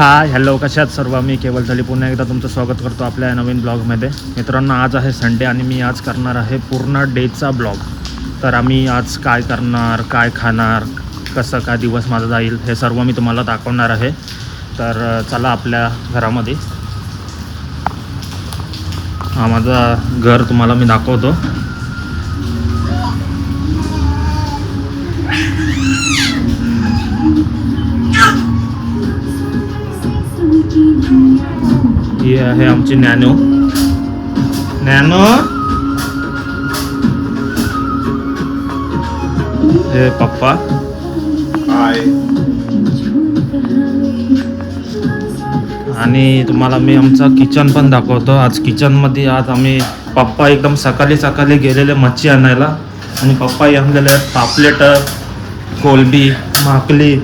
Hi hello कशात सर्व? मी केवळ झाली पुन्हा एकदा तुमचं स्वागत करतो आपल्या या नवीन ब्लॉगमध्ये. मित्रांनो आज आहे संडे आणि मी आज करणार आहे पूर्ण डेचा ब्लॉग. तर आम्ही आज काय करणार काय खाणार कसं काय दिवस माझा जाईल हे सर्व मी तुम्हाला दाखवणार आहे. तर चला आपल्या घरामध्ये. हा माझं घर तुम्हाला मी दाखवतो. ही आहे आमची नॅनो. नॅनो? हे पप्पा. आणि तुम्हाला मी आमचं किचन पण दाखवतो. आज किचनमध्ये आज आम्ही पप्पा एकदम सकाळी सकाळी गेलेले मच्छी आणायला. आणि पप्पाही आणलेले आहेत पापलेट कोलबी माकली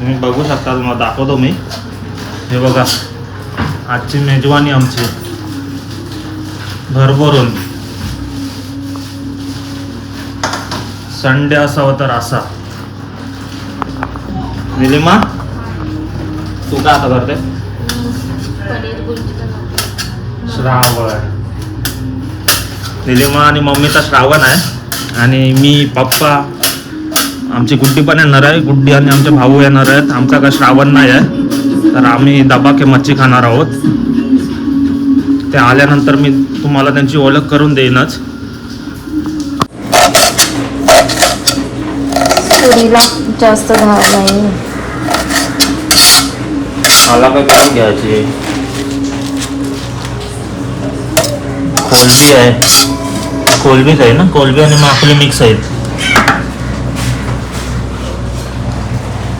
तुम्ही बघू शकता तुम्हाला दाखवतो मी. हे बघा आजची मेजवानी आमची. भरभरून. संडे असावं तर असा. निलिमा तू काय आता करते? श्रावण. निलिमा आणि मम्मीचा श्रावण आहे. आणि मी पप्पा आमची गुड्डी पण येणार आहे. गुड्डी आणि आमचे भाऊ येणार आहेत. आमचा काय श्रावण नाही आहे. तर आम्ही दबाके मच्छी खाणार आहोत. ते आल्यानंतर मी तुम्हाला त्यांची ओळख करून देईनच. जास्त धाव नाही. मला काय करून घ्यायची? कोलबी आहे. कोलबीच आहे ना? कोलबी आणि माकली मिक्स आहेत.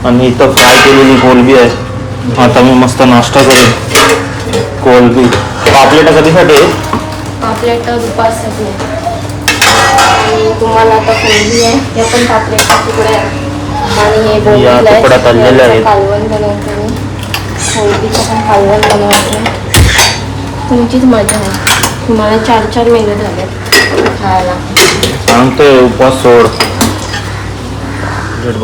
आणि इथं फ्राय केलेली कोलबी आहे. आता मी मस्त नाश्ता करेन. कोलबी. पापलेटा कधीसाठी? पापलेट दुपारसाठी. आणि तुम्हाला आता कोलबी आहे. हे पण पापलेटचे तुकडे आहे. आणि हे आहे. कालवण बनवते कोलबीचं पण कालवण बनवते. तुमचीच मजा आहे. तुम्हाला चार चार महिने झाले खायला. सांगतोय उपवास सोड. गुड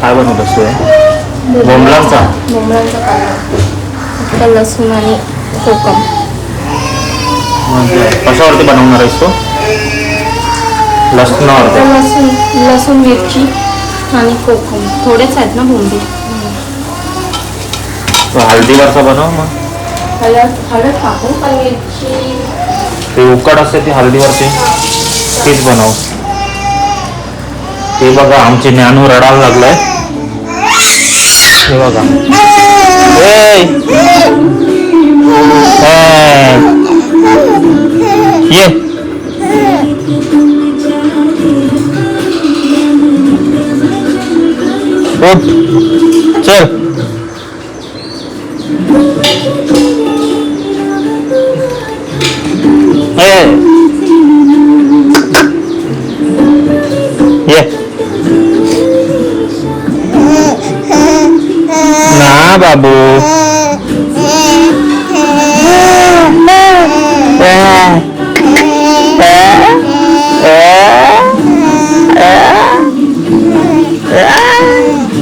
काय बनवतोस तू हे? बोंबलांचा? बोंबलांचा फक्त लसूण आणि कोकम. म्हणजे कशावरती बनवणार आहेस तो? लसणावरती. लसूण लसूण मिरची आणि कोकम. थोडेच आहेत ना बोंबी तो हळदीवरचा बनव मग. हळद हळद टाकू पण मिरची? ते उकड असते ती हळदीवरची तीच बनव. ते बघा आमचे ज्ञानू रडायला लागलाय. हे बघा! ये. उठ. चल. ए! ये. ना बाबू.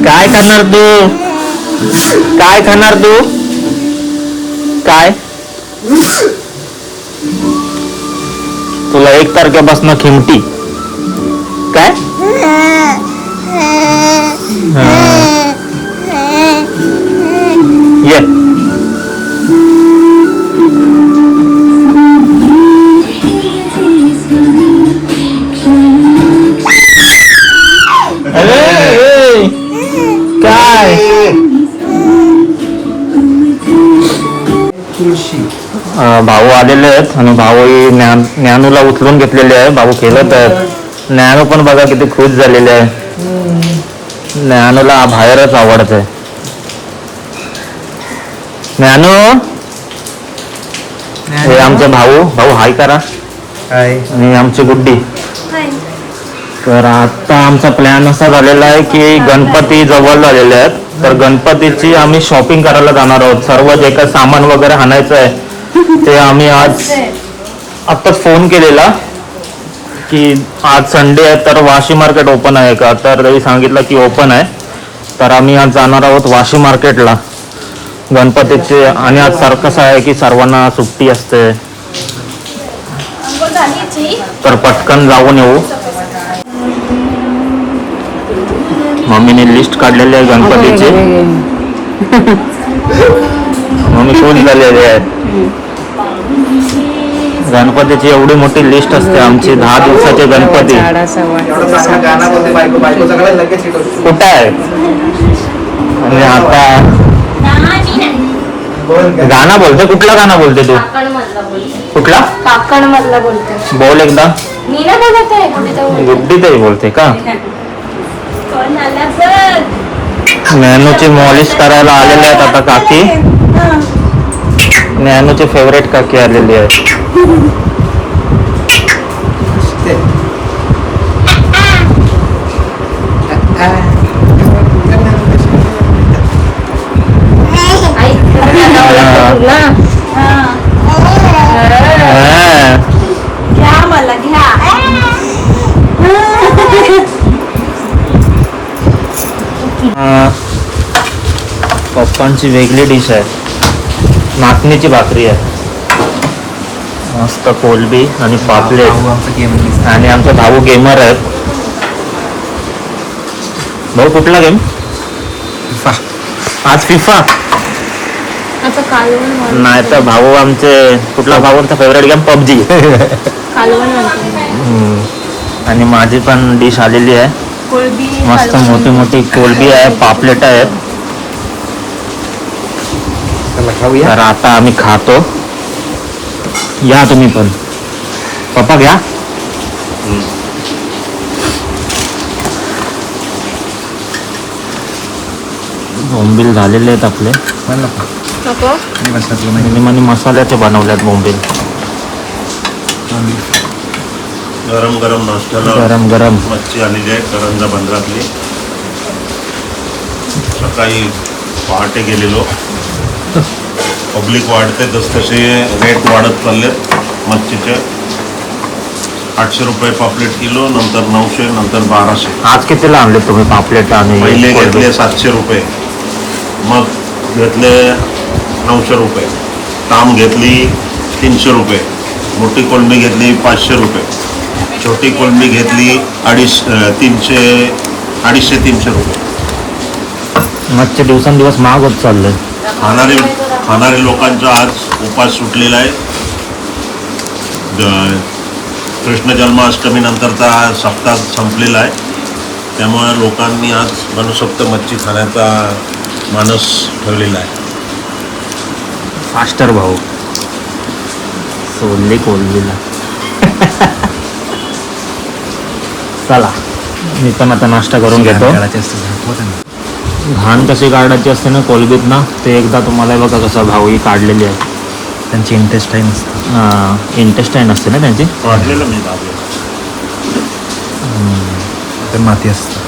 काय करणार तू? काय खाणार तू? काय? तुला एक तारखेपासून खिमटी. काय? ये। अरे काय? भाऊ आलेले आहेत आणि भाऊ ही ज्ञान ज्ञानूला उचलून घेतलेले आहे. भाऊ खेळत आहेत ज्ञानू पण बघा किती खुश झालेले आहे. ज्ञानूला बाहेरच आवडते ज्ञानू हे आमचे भाऊ भाऊ हाय करा आणि आमची गुड्डी तर आता आमचा प्लॅन असा झालेला आहे की गणपती जवळ झालेले आहेत तर गणपतीची आम्ही शॉपिंग करायला जाणार आहोत. सर्व जे काही सामान वगैरे आणायचं आहे ते आम्ही आज आत्ताच फोन केलेला की आज संडे आहे तर वाशी मार्केट ओपन आहे का? तर त्यांनी सांगितलं की ओपन आहे. तर आम्ही आज जाणार आहोत वाशी मार्केटला गणपतीचे आणि आज सर कसं आहे की सर्वांना सुट्टी असते? तर पटकन जाऊन येऊ. मम्मीने लिस्ट काढलेली आहे गणपतीची. मम्मी शोध झालेली आहे? गणपतीची एवढी मोठी लिस्ट असते आमची दहा दिवसाचे गणपती. कुठं आहे? आणि आता गाणं बोलते कुठला गाणं बोलते तू? काकण मधला बोलते कुठला? काकण मधला बोलते बोल एकदा. मी ना बोलत आहे कुठे तर बोलते. गुड्डी ताई बोलते का? कोण आला बघ नॅनूची मॉलिश करायला आलेले आहेत आता काकी. नॅनूची फेवरेट काकी आलेली आहे ते. आई तुला हा. घ्या मला घ्या अं, पप्पांची वेगळी डिश आहे. नाचणीची भाकरी आहे. मस्त कोलबी आणि पापलेट. आणि आमचा भाऊ गेमर आहेत भाऊ कुठला गेम फा. आज फिफा. नाही तर भाऊ आमचे कुठला भाऊंचा फेवरेट गेम पबजी. आणि माझी पण डिश आलेली आहे. कोळबी मस्त. मोठी मोठी कोलबी आहे पापलेट आहेत चला खाऊया. तर आता आम्ही खातो. या तुम्ही पण. पप्पा घ्या. बोंबील झालेले आहेत आपले. नको. मिनिमम मसाल्याचे बनवल्यात बोंबील. गरम गरम नाश्त्याला गरम गरम. मच्छी आलेली आहे करंजा बंदरातली. सकाळी पहाटे गेलेलो. पब्लिक वाढते तस तसे रेट वाढत चालले मच्छीचे. आठशे रुपये पापलेट किलो नंतर नऊशे नंतर बाराशे. आज कितीला आणले तुम्ही पापलेट आणि पहिले? घेतले सातशे रुपये मग घेतले नऊशे रुपये. ताम घेतली तीनशे रुपये मोठी कोलंबी घेतली पाचशे रुपये. छोटी कोलंबी घेतली अडीच तीनशे अडीचशे तीनशे रुपये. मच्छी दिवसेंदिवस महाग होत चाललंय खाणारे खाणारे लोकांचा आज उपास सुटलेला आहे. ज- कृष्ण जन्माष्टमी नंतरचा सप्ताह संपलेला आहे. त्यामुळे लोकांनी आज मनसोक्त मच्छी खाण्याचा मानस ठेवलेला आहे. फास्टर भाऊ. सोडली कोलबीला चला. मी पण आता नाश्ता करून घेतो. घाण कशी काढायची असते ना कोलबीत ना ते एकदा तुम्हाला बघा कसं भाऊ ही काढलेली आहे. त्यांची इंटरेस्टाईन असते. इंटेस्टाईन असते ना त्यांची? मी तर माती असते.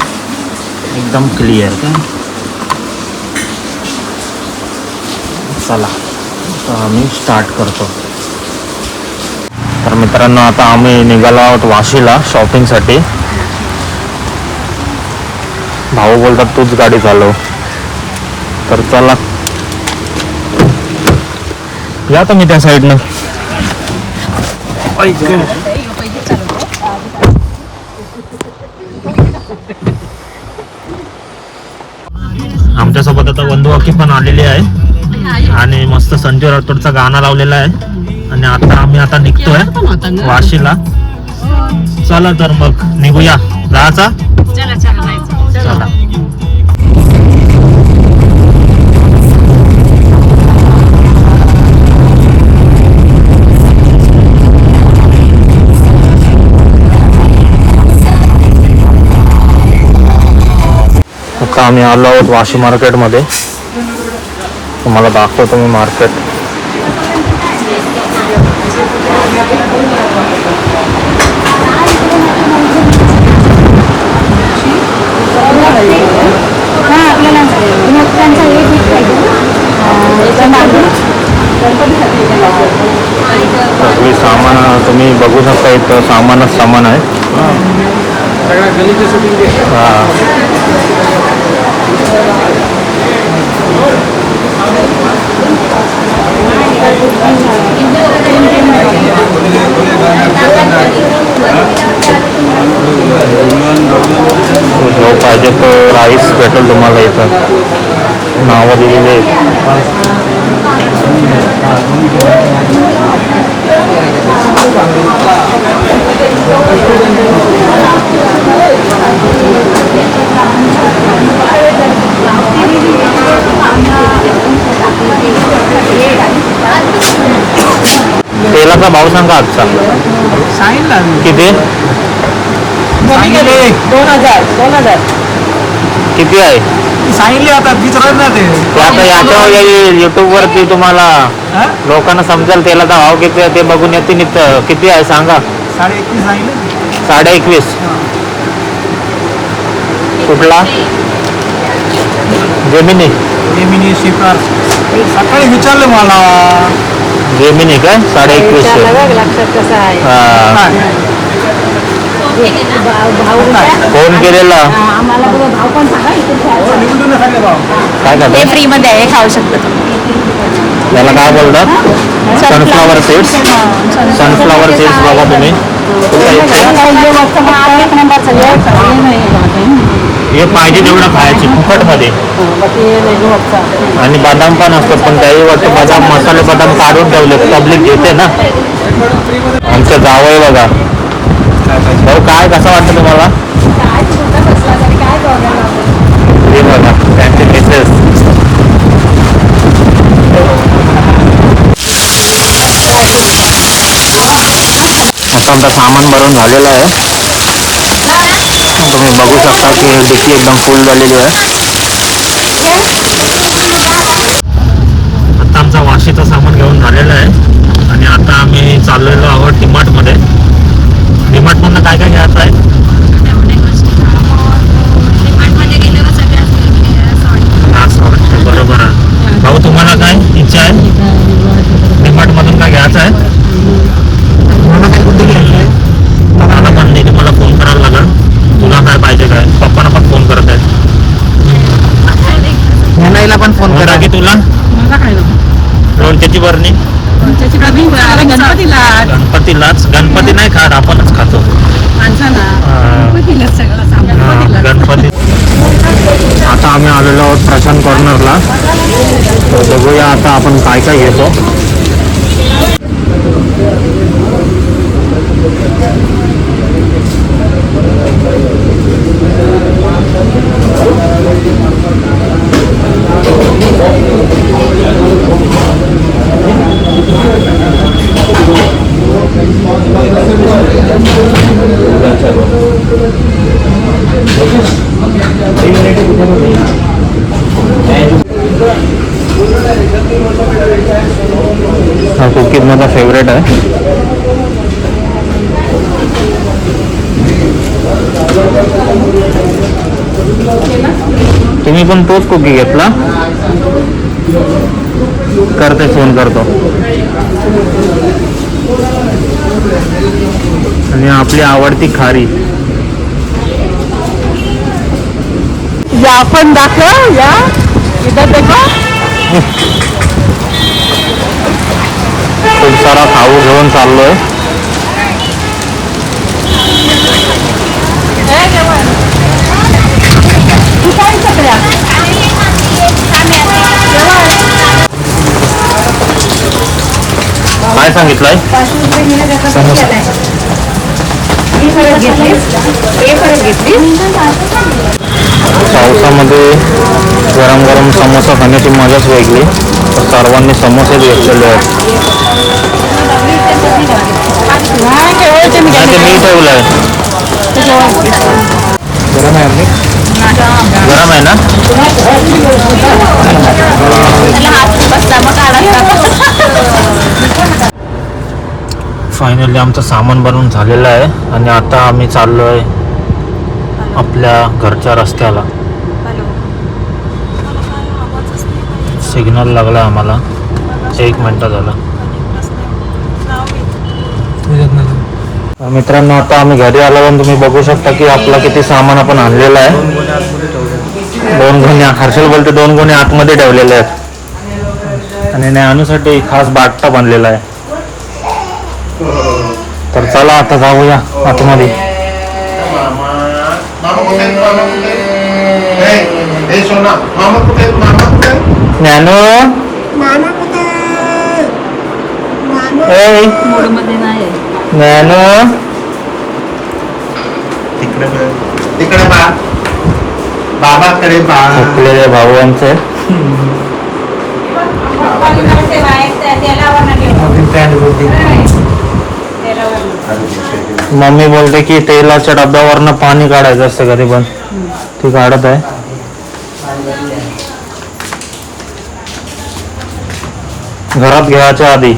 एकदम क्लिअर काय चला आता आम्ही स्टार्ट करतो. तर मित्रांनो आता आम्ही निघालो आहोत वाशीला शॉपिंगसाठी भाऊ बोलतात तूच गाडी चालव. तर चला. या तुम्ही त्या साईडनं. आमच्यासोबत आता बंधू पण आलेली आहे. आणि मस्त संजय राठोडचा गाणं लावलेला आहे. आणि आता आम्ही आता निघतोय वाशीला. चला तर मग निघूया. जायचा चला आता आम्ही आलो आहोत वाशी मार्केटमध्ये. तुम्हाला दाखवतो मी मार्केट. सगळी सामान, तुम्ही बघू शकता इथं सामानच सामान आहे. जो पाहिजे तो राईस भेटेल तुम्हाला इथं. नावं दिलेली आहेत तेलाचा भाव सांगा आजचा सांगितलं किती सांगितले दोन हजार दोन हजार किती आहे? सांगितले आता विचारत ना ते. ते आता याच्यावर येईल युट्यूब वरती तुम्हाला हा? लोकांना समजेल तेलाचा भाव किती आहे ते बघून येतील. इथं किती आहे सांगा. साडे एकवीस सांगितले साडे एकवीस. कुठला? जेमिनी जेमिनी शिकार. सकाळी विचारलं मला. जेमिनी काय? साडे एकवीस. लक्षात कसं आहे. काय? फोन केलेला. हो, काय ते करतात फ्री मध्ये आहे खाऊ शकता तुम्ही. त्याला काय बोलतात सनफ्लावर सीड्स सनफ्लावर सीड्स बघा तुम्ही. हे पाहिजे तेवढं खायचे फुकटमध्ये. आणि बदाम पण असतात पण त्याही वाटतं बदाम मसाले बदाम काढून ठेवले पब्लिक घेते ना. आमच्या जावई बघा. भाऊ काय कसं वाटतं तुम्हाला? हे बघा त्यांचे मिसेस आता आमचं सामान भरून झालेलं आहे. तुम्ही बघू शकता की डिक्की एकदम फुल झालेली आहे. आता आमचा वाशीचं सामान घेऊन झालेलं आहे. आणि आता आम्ही चाललेलो आहोत डिमार्टमध्ये. डीमार्टमधनं काय काय घ्यायचं आहे. बरोबर आहे. भाऊ तुम्हाला काय इच्छा आहे? डीमार्टमधून काय घ्यायचं आहे? मला पण नाही तुम्हाला फोन करायला लागेल. तुला काय पाहिजे काय? पप्पांना पण फोन करत आहेत मुलाईला पण फोन करा. की तुला. लोणच्याची बरणी गणपतीला गणपतीलाच. गणपती नाही खात आपणच खातो. गणपती. आता आम्ही आलेलो आहोत प्रशांत कॉर्नरला. तर बघूया आता आपण काय काय घेतो हा कुकीज माझा फेवरेट आहे. तुम्ही पण तोच कुकी घेतला. करते फोन करतो. आणि आपली आवडती खारी. या पण दाखव या. इधर देखो. खूप सारा खाऊ घेऊन चाललोय. काय सांगितलंय? पावसामध्ये गरम गरम समोसा खाण्याची मजाच वेगळी. सर्वांनी समोसेच घेतलेले आहेत. नाही, ते मी ठेवलंय. गरम आहे गरम आहे ना? फायनली आमचं सामान बनवून झालेलं आहे आणि आता आम्ही चाललो आहे आपल्या घरच्या रस्त्याला. सिग्नल लागला आम्हाला. एक मिनटं झालं. मित्रांनो आता आम्ही घरी आल्यावर तुम्ही बघू शकता की आपला किती सामान आपण आणलेलं आहे. दोन गोण्या हर्षल बोलते दोन गोण्या आतमध्ये ठेवलेले आहेत. आणि ज्ञानूसाठी खास बागटा बनलेला आहे. तर चला आता जाऊया आतमध्ये. मामा मामा कुठे मामा? ज्ञानू ए ज्ञानू तिकडे बघ. तिकडे बा. बाबाकडे बा. थकलेले भाऊ आमचे मम्मी बोलते की तेलाच्या डब्यावरनं पाणी काढायचं असतं कधी पण. ती काढत आहे. घरात घ्यायच्या आधी.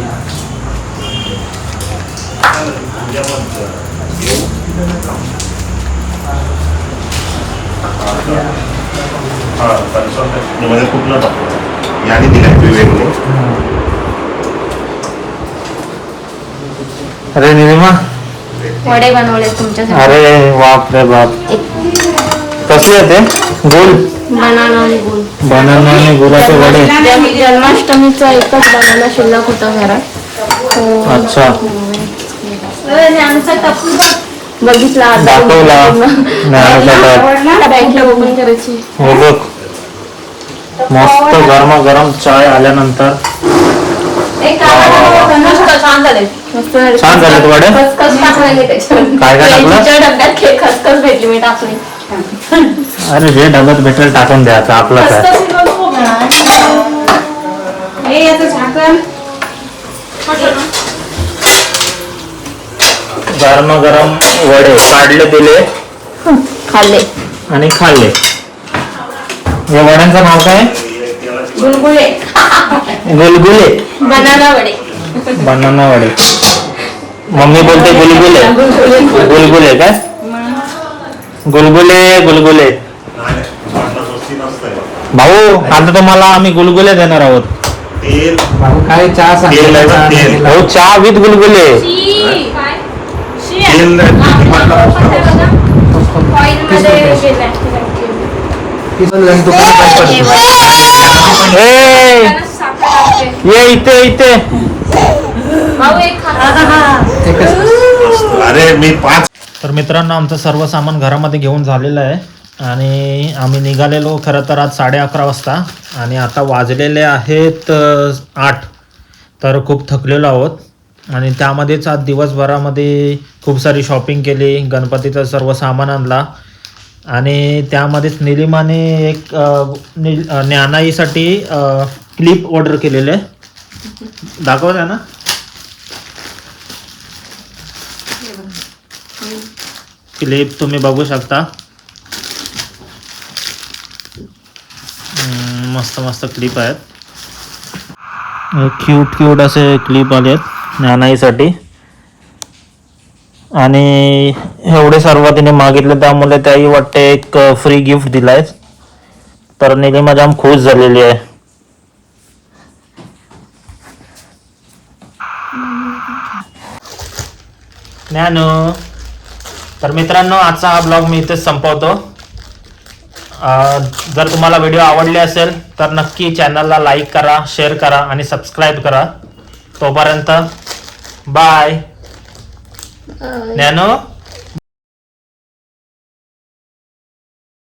हा, कन्सल्टमध्ये कुठलं टाकू याने दिलाय विवेकने अरे निलिमा वडे बनवले तुमच्यासाठी. अरे बाप. रे बाप कसले आहे ते? गोल? बनाना आणि गुळ बनाना आणि गुळाचे वडे. जन्म- जन्माष्टमीचा एकच बनाना शिल्लक होता घरात. तो अच्छा. बघितला आता. दाखवला. ज्ञानूचा बँकेला ओपन करायची. हे बघ. मस्त गरमागरम चाय आल्यानंतर. छान झाले वडे? काय काय टाकलं? डब्यात खसखस भेटली मी टाकली. अरे जे डब्यात भेटेल टाकून द्यायचं आपलंच आहे गरमागरम वडे काढले दिले. खाल्ले. आणि खाल्ले. या वड्यांचं नाव काय? गुलगुले. गुलगुले. बनाना वडे. बनाना वडे. मम्मी बोलते गुलगुले. गुलगुले. काय गुलगुले गुलगुले. भाऊ आता तुम्हाला आम्ही गुलगुले देणार आहोत. तेल काय चहा तेल आहे ना, तेल. सांगितलं? भाऊ चहा विथ गुलगुले. तेल. ए ये इथे इथे. अरे मी पाच तर मित्रांनो आमचं सर्व सामान घरामध्ये घेऊन झालेलं आहे. आणि आम्ही निघालेलो खरं तर आज साडे अकरा वाजता. आणि आता वाजलेले आहेत आठ. तर खूप थकलेलो आहोत. आणि त्यामध्येच आज दिवसभरामध्ये खूप सारी शॉपिंग केली गणपतीचं सर्व सामान आणला. आणि त्यामध्येच निलिमाने एक अ, ज्ञानाईसाठी क्लिप ऑर्डर केलेले. दाखवत आहे ना? क्लिप तुम्ही बघू शकता. मस्त मस्त क्लिप आहेत. क्यूट क्यूट असे क्लिप आले आहेत नानाईसाठी. आणि एवढे सर्व तिने मागितले त्यामुळे त्याही वाटते एक फ्री गिफ्ट दिलाय. तर निलिमा जाम खुश झालेली आहे. ज्ञानू तर मित्रांनो आजचा हा ब्लॉग मी इथेच संपवतो. जर तुम्हाला व्हिडिओ आवडले असेल तर नक्की चॅनलला लाईक करा शेअर करा आणि सबस्क्राईब करा. तोपर्यंत बाय. ज्ञानू